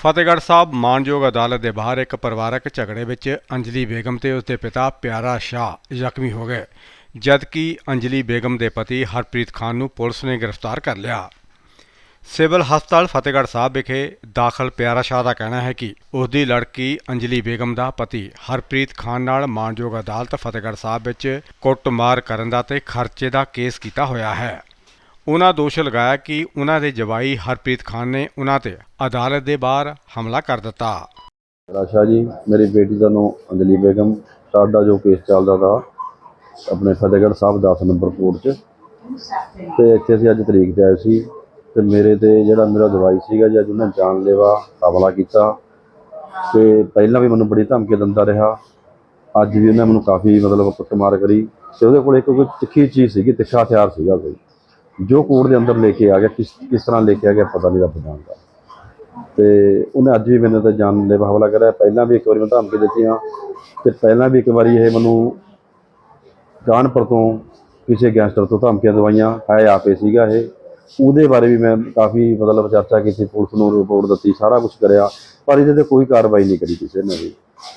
ਫਤਿਹਗੜ੍ਹ ਸਾਹਿਬ ਮਾਨਯੋਗ ਅਦਾਲਤ ਦੇ ਬਾਹਰ ਇੱਕ ਪਰਿਵਾਰਕ ਝਗੜੇ ਵਿੱਚ ਅੰਜਲੀ ਬੇਗਮ ਤੇ ਉਸਦੇ ਪਿਤਾ ਪਿਆਰਾ ਸ਼ਾਹ ਜ਼ਖਮੀ ਹੋ ਗਏ, ਜਦਕਿ ਅੰਜਲੀ ਬੇਗਮ ਦੇ ਪਤੀ ਹਰਪ੍ਰੀਤ ਖਾਨ ਨੂੰ ਪੁਲਿਸ ਨੇ ਗ੍ਰਿਫਤਾਰ ਕਰ ਲਿਆ। ਸਿਵਲ ਹਸਪਤਾਲ ਫਤਿਹਗੜ੍ਹ ਸਾਹਿਬ ਵਿਖੇ ਦਾਖਲ ਪਿਆਰਾ ਸ਼ਾਹ ਦਾ ਕਹਿਣਾ ਹੈ ਕਿ ਉਸਦੀ ਲੜਕੀ ਅੰਜਲੀ ਬੇਗਮ ਦਾ ਪਤੀ ਹਰਪ੍ਰੀਤ ਖਾਨ ਨਾਲ ਮਾਨਯੋਗ ਅਦਾਲਤ ਫਤਿਹਗੜ੍ਹ ਸਾਹਿਬ ਵਿੱਚ ਕੁੱਟਮਾਰ ਕਰਨ ਦਾ ਤੇ ਖਰਚੇ ਦਾ ਕੇਸ ਕੀਤਾ ਹੋਇਆ ਹੈ। ਉਹਨਾਂ ਦੋਸ਼ ਲਗਾਇਆ ਕਿ ਉਹਨਾਂ ਦੇ ਜਵਾਈ ਹਰਪ੍ਰੀਤ ਖਾਨ ਨੇ ਉਹਨਾਂ ਤੇ ਅਦਾਲਤ ਦੇ ਬਾਹਰ ਹਮਲਾ ਕਰ ਦਿੱਤਾ। ਰਾਸ਼ਾ ਜੀ, ਮੇਰੀ ਬੇਟੀ ਦਾ ਨਾਮ ਅੰਜਲੀ ਬੇਗਮ, ਸਾਡਾ ਜੋ ਕੇਸ ਚੱਲਦਾ ਤਾ, ਆਪਣੇ ਫਤਿਹਗੜ੍ਹ ਸਾਹਿਬ 10 ਨੰਬਰ ਕੋਰਟ 'ਚ। ਤੇ ਇੱਥੇ ਅਸੀਂ ਅੱਜ ਤਰੀਕ ਤੇ ਆਏ ਸੀ ਤੇ ਮੇਰੇ ਤੇ ਜਿਹੜਾ ਮੇਰਾ ਦਵਾਈ ਸੀਗਾ ਜੀ, ਅੱਜ ਉਹਨੇ ਜਾਨਲੇਵਾ ਹਮਲਾ ਕੀਤਾ। ਤੇ ਪਹਿਲਾਂ ਵੀ ਮੈਨੂੰ ਬੜੀ ਧਮਕੀ ਦਿੰਦਾ ਰਿਹਾ। ਅੱਜ ਵੀ ਉਹਨੇ ਮੈਨੂੰ ਕਾਫੀ ਮਤਲਬ ਕੁੱਟਮਾਰ ਕਰੀ। ਤੇ ਉਹਦੇ ਕੋਲ ਇੱਕ ਕੋਈ ਤਿੱਖੀ ਚੀਜ਼ ਸੀਗੀ, ਤਿੱਖਾ ਹਥਿਆਰ ਸੀਗਾ ਕੋਈ। ਜੋ ਕੋਰਟ ਦੇ ਅੰਦਰ ਲੈ ਕੇ ਆ ਗਿਆ, ਕਿਸ ਕਿਸ ਤਰ੍ਹਾਂ ਲੈ ਕੇ ਆ ਗਿਆ, ਪਤਾ ਨਹੀਂ ਰੱਬ ਜਾਣਦਾ ਤੇ ਉਹਨੇ ਅੱਜ ਵੀ ਮੈਨੂੰ ਤਾਂ ਜਾਨ ਦੇ ਹਵਾਲਾ ਕਰਿਆ। ਪਹਿਲਾਂ ਵੀ ਇੱਕ ਵਾਰੀ ਮੈਂ ਧਮਕੀ ਦਿੱਤੀਆਂ ਤੇ ਪਹਿਲਾਂ ਵੀ ਇੱਕ ਵਾਰੀ ਇਹ ਮੈਨੂੰ ਕਾਨਪੁਰ ਤੋਂ ਕਿਸੇ ਗੈਂਗਸਟਰ ਤੋਂ ਧਮਕੀਆਂ ਦਵਾਈਆਂ। ਹੈ ਆਪੇ ਸੀਗਾ ਇਹ। ਉਹਦੇ ਬਾਰੇ ਵੀ ਮੈਂ ਕਾਫੀ ਮਤਲਬ ਚਰਚਾ ਕੀਤੀ, ਪੁਲਿਸ ਨੂੰ ਰਿਪੋਰਟ ਦਿੱਤੀ, ਸਾਰਾ ਕੁਝ ਕਰਿਆ। ਪਰ ਇਹਦੇ ਤੇ ਕੋਈ ਕਾਰਵਾਈ ਨਹੀਂ ਕਰੀ ਕਿਸੇ ਨੇ ਵੀ।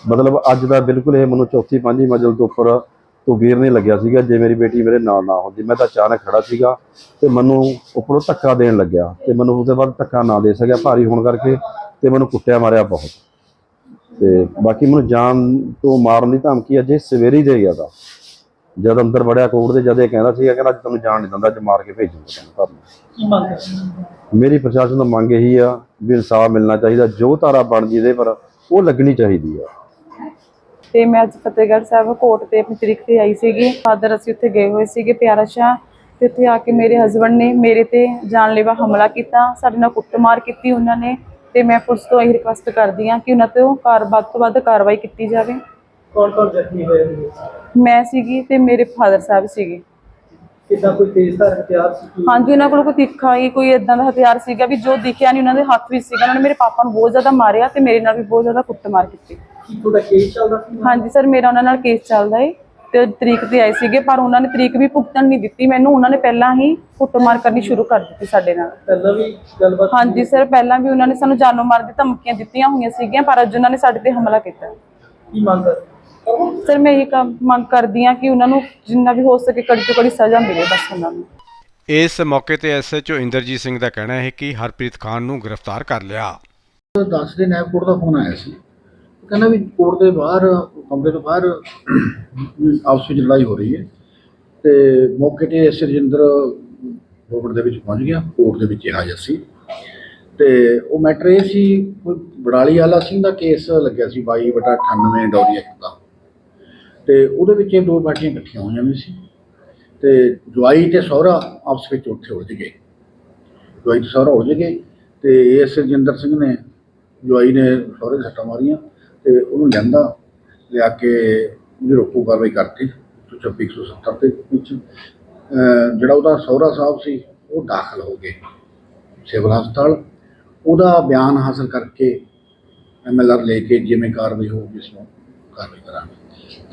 ਮਤਲਬ ਅੱਜ ਦਾ ਬਿਲਕੁਲ ਇਹ ਮੈਨੂੰ ਚੌਥੀ, ਪੰਜਵੀਂ ਮੰਜ਼ਲ ਤੋਂ ਉੱਪਰ ਤੋਂ ਵੀਰ ਨਹੀਂ ਲੱਗਿਆ ਸੀਗਾ ਜੇ ਮੇਰੀ ਬੇਟੀ ਮੇਰੇ ਨਾਲ ਨਾ ਹੁੰਦੀ ਮੈਂ ਤਾਂ ਅਚਾਨਕ ਖੜਾ ਸੀਗਾ ਤੇ ਮੈਨੂੰ ਉੱਪਰੋਂ ਧੱਕਾ ਦੇਣ ਲੱਗਿਆ ਤੇ ਮੈਨੂੰ ਉਹਦੇ ਬਾਅਦ ਧੱਕਾ ਨਾ ਦੇ ਸਕਿਆ ਭਾਰੀ ਹੋਣ ਕਰਕੇ ਤੇ ਮੈਨੂੰ ਕੁੱਟਿਆ ਮਾਰਿਆ ਬਹੁਤ। ਤੇ ਬਾਕੀ ਮੈਨੂੰ ਜਾਨ ਤੋਂ ਮਾਰਨ ਦੀ ਧਮਕੀ ਅਜੇ ਸਵੇਰੇ ਹੀ ਦੇ ਗਿਆ ਤਾ। ਜਦ ਅੰਦਰ ਵੜਿਆ ਕੋਰਟ ਦੇ ਜਦ ਇਹ ਕਹਿੰਦਾ ਸੀਗਾ ਕਹਿੰਦਾ ਅੱਜ ਤੁਹਾਨੂੰ ਜਾਣ ਨਹੀਂ ਦਿੰਦਾ ਅੱਜ ਮਾਰ ਕੇ ਭੇਜੂਗਾ ਤੁਹਾਨੂੰ ਘਰ? ਮੇਰੀ ਪ੍ਰਸ਼ਾਸਨ ਤੋਂ ਮੰਗ ਇਹੀ ਆ ਵੀ ਇਨਸਾਫ ਮਿਲਣਾ ਚਾਹੀਦਾ ਜੋ ਧਾਰਾ ਬਣਦੀ ਇਹਦੇ ਪਰ ਉਹ ਲੱਗਣੀ ਚਾਹੀਦੀ ਆ। ਤੇ ਮੈਂ ਅੱਜ ਫਤਿਹਗੜ੍ਹ ਸਾਹਿਬ ਕੋਰਟ ਤੇ ਆਪਣੀ ਤਰੀਕ ਤੇ ਆਈ ਸੀਗੀ। ਫਾਦਰ ਅਸੀਂ ਉੱਥੇ ਗਏ ਹੋਏ ਸੀਗੇ ਪਿਆਰਾ ਸ਼ਾਹ। ਤੇ ਉੱਥੇ ਆ ਕੇ ਮੇਰੇ ਹਸਬੰਡ ਨੇ ਮੇਰੇ ਤੇ ਜਾਨਲੇਵਾ ਹਮਲਾ ਕੀਤਾ। ਸਾਡੇ ਨਾਲ ਕੁੱਟਮਾਰ ਕੀਤੀ ਉਹਨਾਂ ਨੇ ਤੇ ਮੈਂ ਪੁਲਿਸ ਤੋਂ ਇਹ ਰਿਕੁਐਸਟ ਕਰਦੀ ਹਾਂ ਕਿ ਉਹਨਾਂ ਤੇ ਉਹ ਕਾਰ ਵੱਧ ਤੋਂ ਵੱਧ ਕਾਰਵਾਈ ਕੀਤੀ ਜਾਵੇ। ਕੌਣ ਕੌਣ ਜ਼ਖਮੀ ਹੋਏ ਮੈਂ ਸੀਗੀ ਤੇ ਮੇਰੇ ਫਾਦਰ ਸਾਹਿਬ ਸੀਗੇ। ਕਿੱਦਾਂ ਕੋਈ ਤੇਜ਼ਧਾਰ ਹਥਿਆਰ ਸੀ ਕੀ? ਹਾਂਜੀ ਉਹਨਾਂ ਕੋਲ ਕੋਈ ਤਿੱਖਾ ਹੀ ਕੋਈ ਇਦਾਂ ਦਾ ਹਥਿਆਰ ਸੀਗਾ ਵੀ ਜੋ ਦਿਖਿਆ ਨਹੀਂ ਉਹਨਾਂ ਦੇ ਹੱਥ ਵਿੱਚ ਸੀਗਾ। ਉਹਨਾਂ ਨੇ ਮੇਰੇ ਪਾਪਾ ਨੂੰ ਬਹੁਤ ਜ਼ਿਆਦਾ ਮਾਰਿਆ ਤੇ ਮੇਰੇ ਨਾਲ ਵੀ ਬਹੁਤ ਜ਼ਿਆਦਾ ਕੁੱਟਮਾਰ ਕੀਤੀ। ਕੀ ਤੁਹਾਡਾ ਕੇਸ ਚੱਲਦਾ ਸੀ? ਹਾਂਜੀ ਸਰ ਮੇਰਾ ਉਹਨਾਂ ਨਾਲ ਕੇਸ ਚੱਲਦਾ ਏ ਤੇ ਤਰੀਕ ਤੇ ਆਏ ਸੀਗੇ ਪਰ ਉਹਨਾਂ ਨੇ ਤਰੀਕ ਵੀ ਭੁਗਤਣ ਨਹੀਂ ਦਿੱਤੀ। ਮੈਨੂੰ ਉਹਨਾਂ ਨੇ ਪਹਿਲਾਂ ਹੀ ਕੁੱਟਮਾਰ ਕਰਨੀ ਸ਼ੁਰੂ ਕਰ ਦਿੱਤੀ ਸਾਡੇ ਨਾਲ। ਪਹਿਲਾਂ ਵੀ ਗੱਲਬਾਤ ਹਾਂਜੀ ਸਰ ਪਹਿਲਾਂ ਵੀ ਉਹਨਾਂ ਨੇ ਸਾਨੂੰ ਜਾਨੋਂ ਮਾਰਨ ਦੀ ਧਮਕੀਆਂ ਦਿੱਤੀਆਂ ਹੋਈਆਂ ਸੀਗੀਆਂ ਪਰ ਅੱਜ ਉਹਨਾਂ ਨੇ ਸਾਡੇ ਤੇ ਹਮਲਾ ਕੀਤਾ। ਕੀ ਮੰਗ ਕਰਦੇ? ਹੋ? ਸਰ ਮੈਂ ਇਹ ਕੰਮ ਮੰਗ ਕਰਦੀ ਹਾਂ ਕਿ ਉਹਨਾਂ ਨੂੰ ਜਿੰਨਾ ਵੀ ਹੋ ਸਕੇ ਕੜੀ ਤੋਂ ਕੜੀ ਸਜ਼ਾ ਮਿਲੇ ਬਸ ਉਹਨਾਂ ਨੂੰ। ਇਸ ਮੌਕੇ ਤੇ ਐਸਐਚਓ ਇੰਦਰਜੀਤ ਸਿੰਘ ਦਾ ਕਹਿਣਾ ਹੈ ਕਿ ਹਰਪ੍ਰੀਤ ਖਾਨ ਨੂੰ ਗ੍ਰਿਫਤਾਰ ਕਰ ਲਿਆ। ਦਸ ਦੇ ਨਾਇਬ ਕੋਰਟ ਦਾ ਫੋਨ ਆਇਆ ਸੀ। ਉਹ ਕਹਿੰਦਾ ਵੀ ਕੋਰਟ ਦੇ ਬਾਹਰ ਕਮਰੇ ਤੋਂ ਬਾਹਰ ਆਪਸ ਵਿੱਚ ਲੜਾਈ ਹੋ ਰਹੀ ਹੈ ਤੇ ਮੌਕੇ ਤੇ ਐਸ ਰਜਿੰਦਰ ਕੋਰਟ ਦੇ ਵਿੱਚ ਪਹੁੰਚ ਗਿਆ ਕੋਰਟ ਦੇ ਵਿੱਚ ਇਹ ਹਾਜ਼ਰ ਸੀ। ਤੇ ਉਹ ਮੈਟਰ ਇਹ ਸੀ ਕੋਈ ਬੜਾਲੀ ਵਾਲਾ ਸਿੰਘ ਦਾ ਕੇਸ ਲੱਗਿਆ ਸੀ 22 ਬਟਾ 98 ਡੌਰੀ ਐਕਟ ਦਾ। ਤੇ ਉਹਦੇ ਵਿੱਚ ਇਹ ਦੋ ਪਾਰਟੀਆਂ ਇਕੱਠੀਆਂ ਹੋਈਆਂ ਵੀ ਸੀ। ਤੇ ਜਵਾਈ ਤੇ ਸਹੁਰਾ ਆਪਸ ਵਿੱਚ ਉੱਥੇ ਉਲਝ ਗਏ। ਜਵਾਈ ਤੇ ਸਹੁਰਾ ਉਲਝ ਗਏ ਤੇ ਐਸ ਰਜਿੰਦਰ ਸਿੰਘ ਨੇ ਜਵਾਈ ਨੇ ਸਹੁਰੇ ਦੇ ਸੱਟਾਂ ਮਾਰੀਆਂ ਤੇ ਉਹਨੂੰ ਲਿਆਂਦਾ, ਲਿਆ ਕੇ ਉਹਦੀ ਰੋਕੂ ਕਾਰਵਾਈ ਕਰਤੀ 26 170 ਦੇ ਵਿੱਚ। ਜਿਹੜਾ ਉਹਦਾ ਸਹੁਰਾ ਸਾਹਿਬ ਸੀ, ਉਹ ਦਾਖਲ ਹੋ ਗਏ ਸਿਵਲ ਹਸਪਤਾਲ। ਉਹਦਾ ਬਿਆਨ ਹਾਸਲ ਕਰਕੇ ਐਮਐਲਆਰ ਲੈ ਕੇ ਜਿਵੇਂ ਕਾਰਵਾਈ ਹੋਊਗੀ, ਇਸ ਨੂੰ ਕਾਰਵਾਈ ਕਰਾਂਗੇ।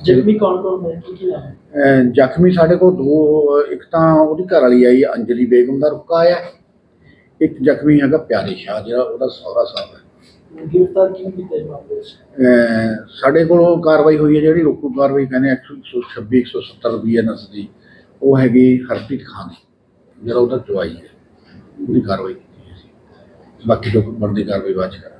ਜ਼ਖਮੀ ਕੌਣ ਕੌਣ ਹੋਏ? ਕੀ ਕੀ ਨਾਮ ਹੈ? ਅਹ ਜ਼ਖਮੀ ਸਾਡੇ ਕੋਲ ਦੋ ਇੱਕ ਤਾਂ ਉਹਦੀ ਘਰ ਵਾਲੀ ਆਈ ਅੰਜਲੀ ਬੇਗਮ ਦਾ ਰੁਕਾ ਆਇਆ। ਇੱਕ ਜ਼ਖਮੀ ਹੈਗਾ ਪਿਆਰੇ ਸ਼ਾਹ ਜਿਹੜਾ ਉਹਦਾ ਸਹੁਰਾ ਸਾਹਿਬ ਹੈ। ਗ੍ਰਿਫਤਾਰ ਕਿਉਂ ਕੀਤਾ ਇਹ ਮਾਮਲੇ ਵਿੱਚ? ਅਹ ਸਾਡੇ ਕੋਲ ਕਾਰਵਾਈ ਹੋਈ ਹੈ ਜਿਹੜੀ ਰੋਕੂ ਕਾਰਵਾਈ ਕਹਿੰਦੇ 126 170 ਬੀਐਨਐਸ ਦੀ। ਉਹ ਹੈਗੀ ਹਰਪ੍ਰੀਤ ਖਾਨ ਦੀ ਜਿਹੜਾ ਉਹਦਾ ਜਵਾਈ ਹੈ। ਉਹਦੀ ਕਾਰਵਾਈ ਕੀਤੀ ਹੈ ਅਸੀਂ। ਬਾਕੀ ਜੋ ਬਣਦੀ ਕਾਰਵਾਈ ਬਾਅਦ ਚ ਕਰਾਂਗੇ।